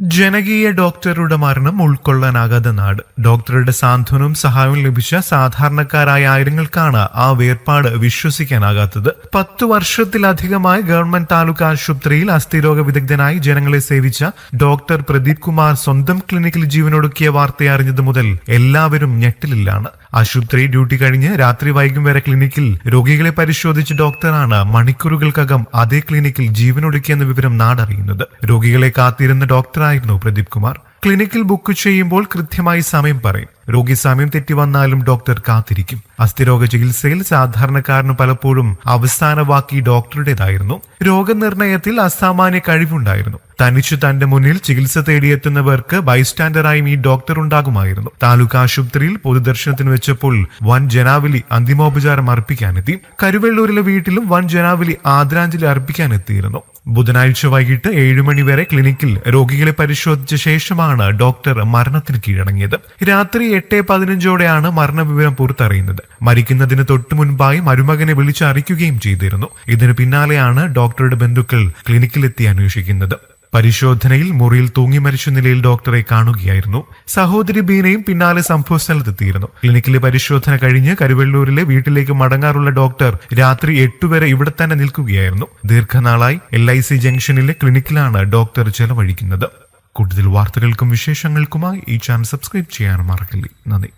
ജനകീയ ഡോക്ടറുടെ മരണം ഉൾക്കൊള്ളാനാകാതെ നാട്. ഡോക്ടറുടെ സാന്ത്വനവും സഹായവും ലഭിച്ച സാധാരണക്കാരായ ആയിരങ്ങൾക്കാണ് ആ വേർപാട് വിശ്വസിക്കാനാകാത്തത്. പത്തു വർഷത്തിലധികമായി ഗവൺമെന്റ് താലൂക്ക് ആശുപത്രിയിൽ അസ്ഥിരോഗ വിദഗ്ധനായി ജനങ്ങളെ സേവിച്ച ഡോക്ടർ പ്രദീപ് കുമാർ സ്വന്തം ക്ലിനിക്കിൽ ജീവനൊടുക്കിയ വാർത്തയറിഞ്ഞത് മുതൽ എല്ലാവരും ഞെട്ടലിലാണ്. ആശുപത്രി ഡ്യൂട്ടി കഴിഞ്ഞ് രാത്രി വൈകും വരെ ക്ലിനിക്കിൽ രോഗികളെ പരിശോധിച്ച ഡോക്ടറാണ് മണിക്കൂറുകൾക്കകം അതേ ക്ലിനിക്കിൽ ജീവനൊടുക്കിയെന്ന വിവരം നാടറിയുന്നത്. രോഗികളെ കാത്തിരുന്ന ഡോക്ടറായിരുന്നു പ്രദീപ് കുമാർ? ക്ലിനിക്കിൽ ബുക്ക് ചെയ്യുമ്പോൾ കൃത്യമായി സമയം പറയും. രോഗി സമയം തെറ്റി വന്നാലും ഡോക്ടർ കാത്തിരിക്കും. അസ്ഥിരോഗ ചികിത്സയിൽ സാധാരണക്കാരന് പലപ്പോഴും അവസാന വാക്കി ഡോക്ടറുടേതായിരുന്നു രോഗനിർണയത്തിൽ അസാമാന്യ കഴിവുണ്ടായിരുന്നു. തനിച്ചു തന്റെ മുന്നിൽ ചികിത്സ തേടിയെത്തുന്നവർക്ക് ബൈസ്റ്റാൻഡറായും ഈ ഡോക്ടർ ഉണ്ടാകുമായിരുന്നു. താലൂക്ക് ആശുപത്രിയിൽ പൊതുദർശനത്തിന് വെച്ചപ്പോൾ വൻ ജനാവലി അന്തിമോപചാരം അർപ്പിക്കാനെത്തി. കരുവെള്ളൂരിലെ വീട്ടിലും വൻ ജനാവലി ആദരാഞ്ജലി അർപ്പിക്കാനെത്തിയിരുന്നു. ബുധനാഴ്ച വൈകിട്ട് ഏഴു മണി വരെ ക്ലിനിക്കിൽ രോഗികളെ പരിശോധിച്ച ശേഷമാണ് ഡോക്ടർ മരണത്തിന് കീഴടങ്ങിയത്. രാത്രി എട്ട് പതിനഞ്ചോടെയാണ് മരണവിവരം പുറത്തറിയുന്നത്. മരിക്കുന്നതിന് തൊട്ടു മുൻപായി മരുമകനെ വിളിച്ചറിയിക്കുകയും ചെയ്തിരുന്നു. ഇതിന് പിന്നാലെയാണ് ഡോക്ടറുടെ ബന്ധുക്കൾ ക്ലിനിക്കിലെത്തി അന്വേഷിക്കുന്നത്. പരിശോധനയിൽ മുറിയിൽ തൂങ്ങി മരിച്ച നിലയിൽ ഡോക്ടറെ കാണുകയായിരുന്നു. സഹോദരി ബീനയും പിന്നാലെ സംഭവസ്ഥലത്തെത്തിയിരുന്നു ക്ലിനിക്കിലെ പരിശോധന കഴിഞ്ഞ് കരുവള്ളൂരിലെ വീട്ടിലേക്ക് മടങ്ങാറുള്ള ഡോക്ടർ രാത്രി എട്ടുവരെ ഇവിടെ തന്നെ നിൽക്കുകയായിരുന്നു. ദീർഘനാളായി എൽ ഐ സി ജംഗ്ഷനിലെ ക്ലിനിക്കിലാണ് ഡോക്ടർ ചെലവഴിക്കുന്നത്. കൂടുതൽ വാർത്തകൾക്കും വിശേഷങ്ങൾക്കുമായി ഈ ചാനൽ സബ്സ്ക്രൈബ് ചെയ്യാൻ മറക്കില്ലേ. നന്ദി.